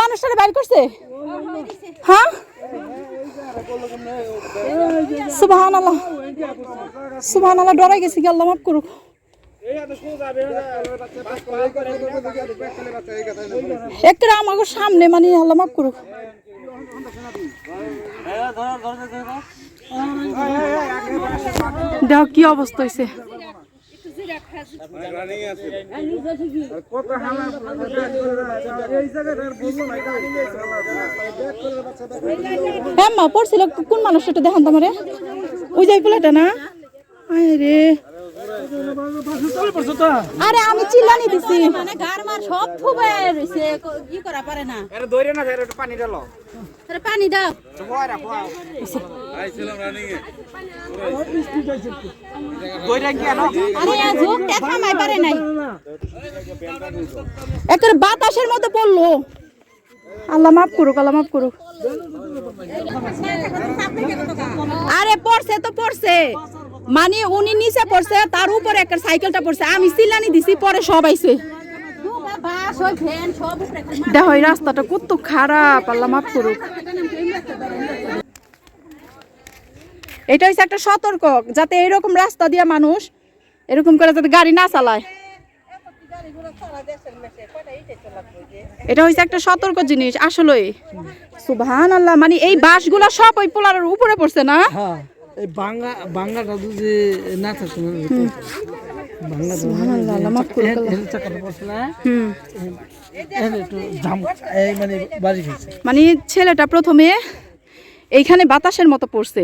মানুষটারে বাইর করছে? হ্যাঁ? সুবহান আল্লাহ সুবহান আল্লাহ ডরাই গেছি কি আল্লাহ মাফ করুক। একটা আমাকে সামনে মানে আল্লাহ মাফ করুক। দেখ কি অবস্থা হয়েছে হ্যাঁ মা পড়ছিল। কোন মানুষ এটা দেখান তোমারে? ওই যাই পোলাটা না? আয় রে। আরে আমি চিল্লানি দিছি। মানে গার মার সব ফুবে রইছে ক- করা পারে না। এটা দৌড়ে না পানি ঢালো আরে পানি দাও। বাতাসের মতো পড়ল। আল্লাহ মাফ করুক, আল্লাহ মাফ করুক। আরে পড়ছে তো পড়ছে। মানে উনি নিচে পড়ছে, তার উপরে একটা সাইকেলটা পড়ছে। আমি সিলানি দিছি, পরে সব খালি দেখো রাস্তাটা কত খারাপ, আল্লাহ মাফ করুক। এটা হচ্ছে একটা সতর্ক যাতে এরকম রাস্তা দিয়ে মানুষ এরকম করে যাতে গাড়ি না চালায়। এটা হচ্ছে একটা সতর্ক জিনিস আসলেই। সুবহান আল্লাহ মানে এই বাসগুলা সব ওই পোলারের উপরে পড়ছে না? হ্যাঁ বাঙ্গা বাঙ্গাটা যদি না থাকতো মানে মানে ছেলেটা প্রথমে এইখানে বাতাসের মতো পড়ছে।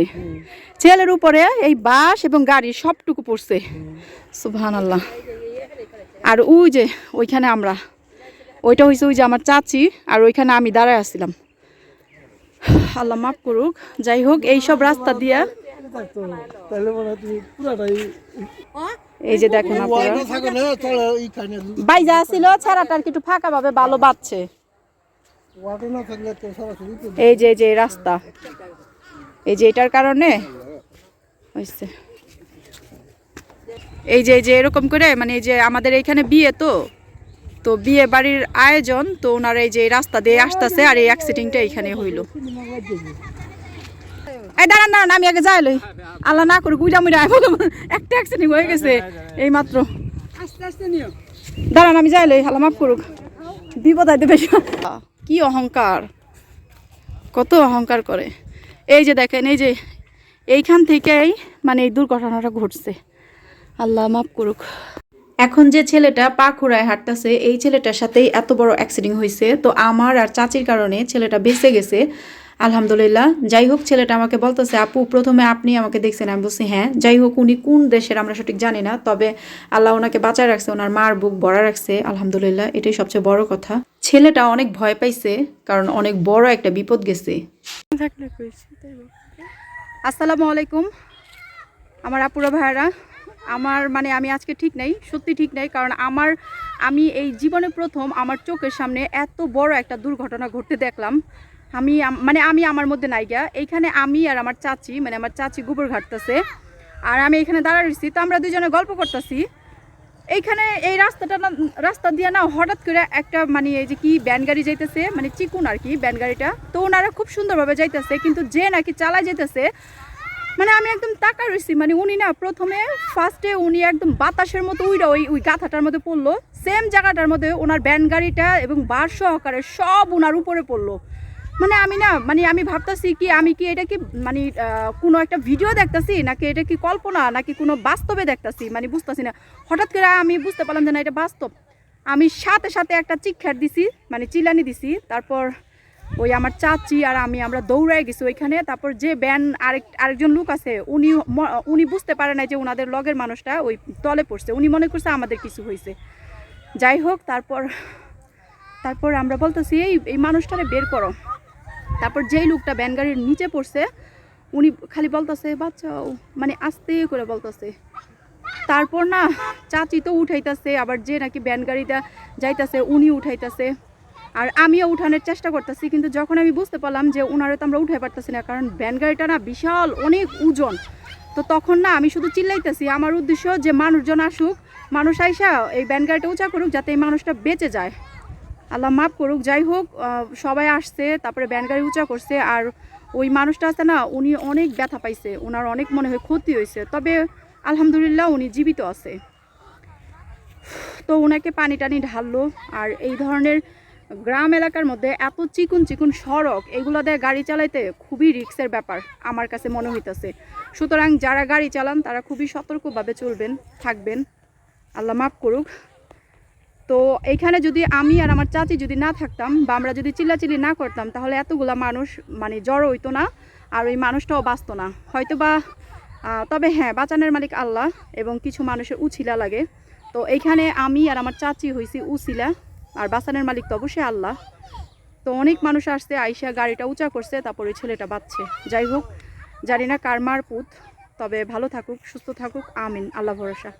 ছেলের উপরে এই বাস এবং গাড়ি সবটুকু পড়ছে। সুবহান আল্লাহ আর ওই যে ওইখানে আমরা ওইটা হয়েছে ওই যে আমার চাচি আর ওইখানে আমি দাঁড়ায় আসছিলাম। আল্লাহ মাফ করুক যাই হোক এইসব রাস্তা দিয়া এই যে দেখেন এইখানে বাইজা আসছিল ছাড়াটার একটু ফাঁকা ভাবে ভালো বাচ্ছে এই যে যে রাস্তা। এই যে, এটার কারণে হয়েছে। এই যে যে, এরকম করে মানে এই যে আমাদের এইখানে বিয়ে তো তো বিয়ে বাড়ির আয়োজন, তো ওনারা এই যে রাস্তা দিয়ে আসতেছে আর এই অ্যাক্সিডেন্টটা এইখানে হইল। এই দাঁড়ান দাঁড়ান আমি আগে যাই লই। আল্লাহ না করে গুইরা মুইরা একটা অ্যাক্সিডেন্ট হয়ে গেছে এই মাত্র। দাঁড়ান আমি যাই লই আল্লাহ মাফ করুক। বিপদ আইতে বেশি। কি অহংকার। কত অহংকার করে। এই যে দেখেন এই যে এইখান থেকেই মানে এই দুর্ঘটনাটা ঘটছে। আল্লাহ মাফ করুক। এখন যে ছেলেটা পা খুঁড়ায় হাঁটতেছে এই ছেলেটার সাথেই এত বড় অ্যাক্সিডেন্ট হয়েছে তো আমার আর চাচির কারণে ছেলেটা বেঁচে গেছে। আলহামদুলিল্লাহ। যাই হোক ছেলেটা আমাকে বলতেছে, আপু, প্রথমে আপনি আমাকে দেখছেন। আমি বলছি হ্যাঁ। যাই হোক উনি কোন দেশের আমরা সঠিক জানি না, তবে আল্লাহ ওনাকে বাঁচায় রাখছে, ওনার মার বুক ভরা রাখছে। আলহামদুলিল্লাহ, এটাই সবচেয়ে বড় কথা। ছেলেটা অনেক ভয় পাইছে, কারণ অনেক বড় একটা বিপদ গেছে। আসসালামু আলাইকুম, আমার আপুরা ভাইয়ারা। আমার মানে আমি আজকে ঠিক নাই, সত্যি ঠিক নাই, কারণ আমার, আমি এই জীবনে প্রথম আমার চোখের সামনে এত বড় একটা দুর্ঘটনা ঘটতে দেখলাম। আমি মানে আমি আমার মধ্যে নাইগা এইখানে আমি আর আমার চাচি মানে আমার চাচি গোবর ঘাটতেছে। আর আমি এখানে দাঁড়া রয়েছি তো আমরা দুজনে গল্প করতেছি। এইখানে এই রাস্তাটা না, রাস্তা দিয়ে না, হঠাৎ করে একটা মানে এই যে কি ব্যান গাড়ি যাইতেছে মানে চিকুন আর কি ব্যান গাড়িটা। তো ওনারা খুব সুন্দরভাবে যাইতেছে, কিন্তু যে নাকি চালা যাইতেছে মানে আমি একদম তাকা রয়েছি মানে উনি না প্রথমে ফার্স্টে উনি একদম বাতাসের মতো উইরা ওই ওই গাথাটার মধ্যে পড়ল। সেম জায়গাটার মধ্যে ওনার ব্যান গাড়িটা এবং বার সহকারে সব ওনার উপরে পড়ল। মানে আমি না মানে আমি ভাবতেছি কি, আমি কি এটা কি মানে কোনো একটা ভিডিও দেখতাছি, নাকি এটা কি কল্পনা, নাকি কোনো বাস্তবে দেখতাছি? মানে বুঝতেছি না। হঠাৎ করে আমি বুঝতে পারলাম যে না, এটা বাস্তব। আমি সাথে সাথে একটা চিক্ষার দিছি মানে চিলানি দিছি। তারপর ওই আমার চাচি আর আমি আমরা দৌড়ায় গেছি ওইখানে। তারপর যে ব্যান আরেক, আরেকজন লোক আছে, উনি উনি বুঝতে পারে না যে ওনাদের লগের মানুষটা ওই তলে পড়ছে। উনি মনে করছে আমাদের কিছু হয়েছে যাই হোক, তারপর তারপর আমরা বলতেছি, এই এই মানুষটারে বের করো। তারপর যেই লোকটা ব্যান গাড়ির নিচে পড়ছে, উনি খালি বলতেছে বাচ্চাও মানে আস্তে করে বলতেছে। তারপর না চাচি তো উঠাইতেছে, আবার যে নাকি ব্যান গাড়িটা যাইতাছে উনি উঠাইতেছে। আর আমিও উঠানোর চেষ্টা করতেছি, কিন্তু যখন আমি বুঝতে পারলাম যে ওনারা তো আমরা উঠাই পারতেছি না, কারণ ব্যান গাড়িটা না বিশাল, অনেক ওজন। তো তখন না আমি শুধু চিল্লাইতেছি, আমার উদ্দেশ্য যে মানুষজন আসুক, মানুষ আইসা এই ব্যান গাড়িটা উঁচা করুক, যাতে এই মানুষটা বেঁচে যায়। আল্লাহ মাফ করুক, যাই হোক সবাই আসছে, তারপরে ব্যান গাড়ি উঁচা করছে, আর ওই মানুষটা আছে না, উনি অনেক ব্যথা পাইছে ওনার অনেক মনে হয় ক্ষতি হয়েছে, তবে আলহামদুলিল্লাহ উনি জীবিত আছে। তো ওনাকে পানি টানি ঢাললো, আর এই ধরনের গ্রাম এলাকার মধ্যে এত চিকুন চিকুন সড়ক, এগুলো দিয়ে গাড়ি চালাইতে খুবই রিক্সের ব্যাপার, আমার কাছে মনে হইতেছে। সুতরাং যারা গাড়ি চালান, তারা খুবই সতর্কভাবে চলবেন, থাকবেন। আল্লাহ মাফ করুক। তো এইখানে যদি আমি আর আমার চাচি যদি না থাকতাম বা আমরা যদি চিল্লাচিল্লি না করতাম, তাহলে এতগুলা মানুষ মানে জড়ো হইতো না আর ওই মানুষটাও বাঁচতো না। হয়তো বা তবে হ্যাঁ বাঁচানোর মালিক আল্লাহ এবং কিছু মানুষের উছিলা লাগে। তো এইখানে আমি আর আমার চাচি হয়েছি উছিলা, আর বাঁচানোর মালিক তো অবশ্যই আল্লাহ। তো অনেক মানুষ আসছে, আইসা গাড়িটা উঁচা করছে, তারপর ওই ছেলেটা বাঁচছে। যাই হোক, জানি না কার মার পুত, তবে ভালো থাকুক, সুস্থ থাকুক, আমিন, আল্লাহ ভরসা।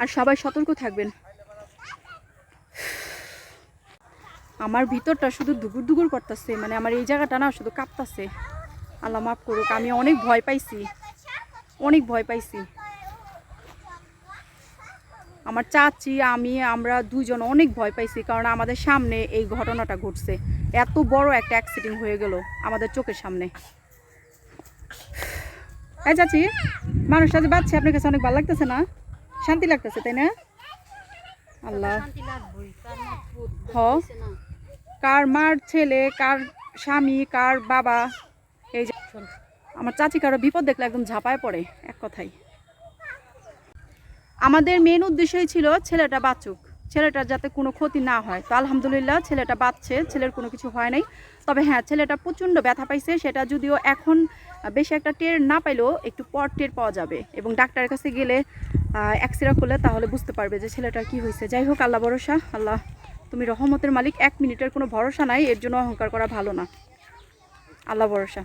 আর সবাই সতর্ক থাকবেন। আমার ভিতরটা শুধু দুগুর দুগুর করতেছে মানে আমার এই জায়গাটা না শুধু কাঁপতাছে। আল্লাহ মাফ করুক আমি অনেক ভয় পাইছি। অনেক ভয় পাইছি। আমার চাচি আমি আমরা দুজন অনেক ভয় পাইছি কারণ আমাদের সামনে এই ঘটনাটা ঘটছে। এত বড় একটা অ্যাক্সিডেন্ট হয়ে গেল আমাদের চোখের সামনে। এই চাচি মানুষটা যে বাচ্চা আপনার কাছে অনেক ভালো লাগতেছে না? শান্তি লাগতেছে তাই না? আল্লাহ। হ কার মার ছেলে কার স্বামী কার বাবা এই যে আমার চাচি কারও বিপদ দেখলে একদম ঝাঁপায় পড়ে এক কথাই। আমাদের মেন উদ্দেশ্যই ছিল ছেলেটা বাঁচুক। ছেলেটার যাতে কোনো ক্ষতি না হয়। তো আলহামদুলিল্লাহ ছেলেটা বাঁচছে ছেলের কোনো কিছু হয় নাই। তবে হ্যাঁ ছেলেটা প্রচণ্ড ব্যথা পাইছে সেটা যদিও এখন বেশি একটা টের না পাইলেও একটু পর টের পাওয়া যাবে। এবং ডাক্তারের কাছে গেলে এক্সরে করলে তাহলে বুঝতে পারবে যে ছেলেটার কি হয়েছে। যাই হোক আল্লাহ ভরসা আল্লাহ তুমি রহমতের মালিক, এক মিনিটের কোনো ভরসা নাই, এর জন্য অহংকার করা ভালো না। আল্লাহ ভরসা।